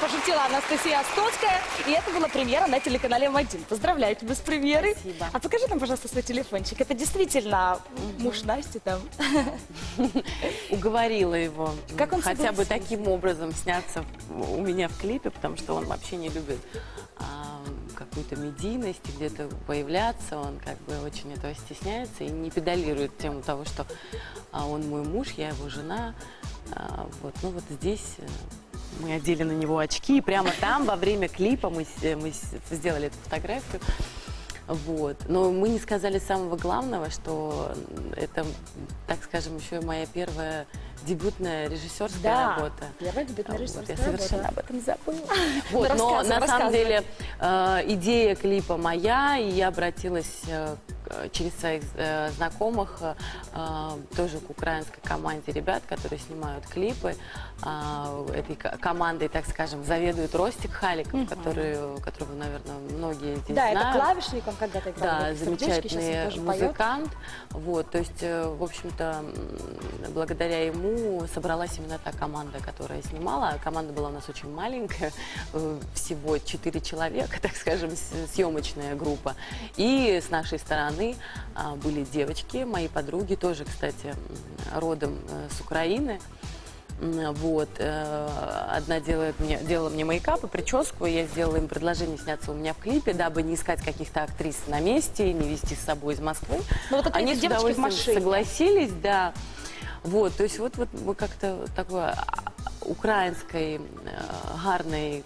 пошутила Анастасия Стоцкая. И это была премьера на телеканале М1. Поздравляю тебя с премьерой. Спасибо. А покажи нам, пожалуйста, свой телефончик. Это действительно муж Насти там. Уговорила его Как он хотя бы таким образом сняться у меня в клипе, потому что он вообще не любит а, какую-то медийность, где-то появляться. Он как бы очень этого стесняется и не педалирует тему того, что а, он мой муж, я его жена. А, вот, ну вот здесь э, мы одели на него очки, и прямо там во время клипа мы, с- мы сделали эту фотографию. Вот. Но мы не сказали самого главного, что это, так скажем, еще и моя первая дебютная режиссерская Да, работа. первая дебютная Вот, режиссерская Я совершенно работа. об этом забыла. Ну, Вот, но рассказывай, на самом деле э, идея клипа моя, и я обратилась э, к- через своих э, знакомых э, э, тоже к украинской команде ребят, которые снимают клипы. А, Этой ко- командой, так скажем, заведует Ростик Халиков, который, которого, наверное, многие здесь Да, это знают. клавишником когда-то играл. Да, замечательный поет. музыкант. Вот, то есть, э, в общем-то, благодаря ему собралась именно та команда, которая снимала. Команда была у нас очень маленькая, э, всего четыре человека, так скажем, съемочная группа. И с нашей стороны а, были девочки, мои подруги, тоже, кстати, родом э, с Украины. Вот. э, Одна делает мне, делала мне мейкап и прическу, и я сделала им предложение сняться у меня в клипе, дабы не искать каких-то актрис на месте, не вести с собой из Москвы. Ну, вот Они с удовольствием согласились, да. Вот, то есть вот, вот мы как-то такой а, украинской э, гарной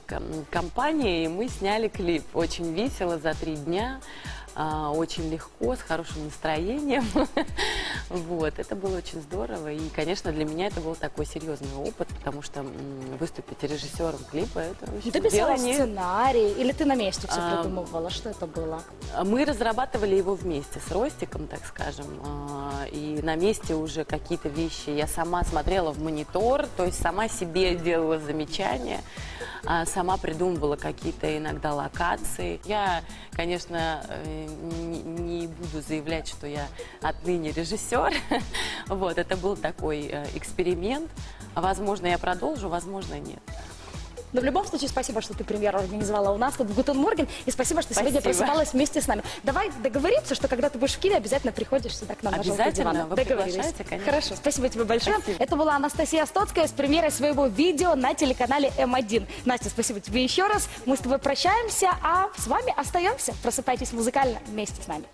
компанией мы сняли клип. Очень весело за три дня, а, очень легко, с хорошим настроением. Вот, это было очень здорово. И, конечно, для меня это был такой серьезный опыт, потому что м, выступить режиссером клипа это очень Ты писала не- сценарий, или ты на месте все А, придумывала? Что это было? Мы разрабатывали его вместе с Ростиком, так скажем, а, и на месте уже какие-то вещи я сама смотрела в монитор, то есть сама себе делала замечания, а, сама придумывала какие-то иногда локации. Я, конечно, э, не, не буду заявлять, что я отныне режиссер. Вот, это был такой э, эксперимент. Возможно, я продолжу, возможно, нет. Но в любом случае, спасибо, что ты премьеру организовала у нас тут в Гутен Морген. И спасибо, что сегодня Спасибо. просыпалась вместе с нами. Давай договоримся, что когда ты будешь в Киеве, обязательно приходишь сюда к нам на Обязательно. Вы Договорились? конечно. Хорошо, спасибо тебе большое. Спасибо. Это была Анастасия Стоцкая с премьерой своего видео на телеканале М1. Настя, спасибо тебе еще раз. Мы с тобой прощаемся, а с вами остаемся. Просыпайтесь музыкально вместе с нами.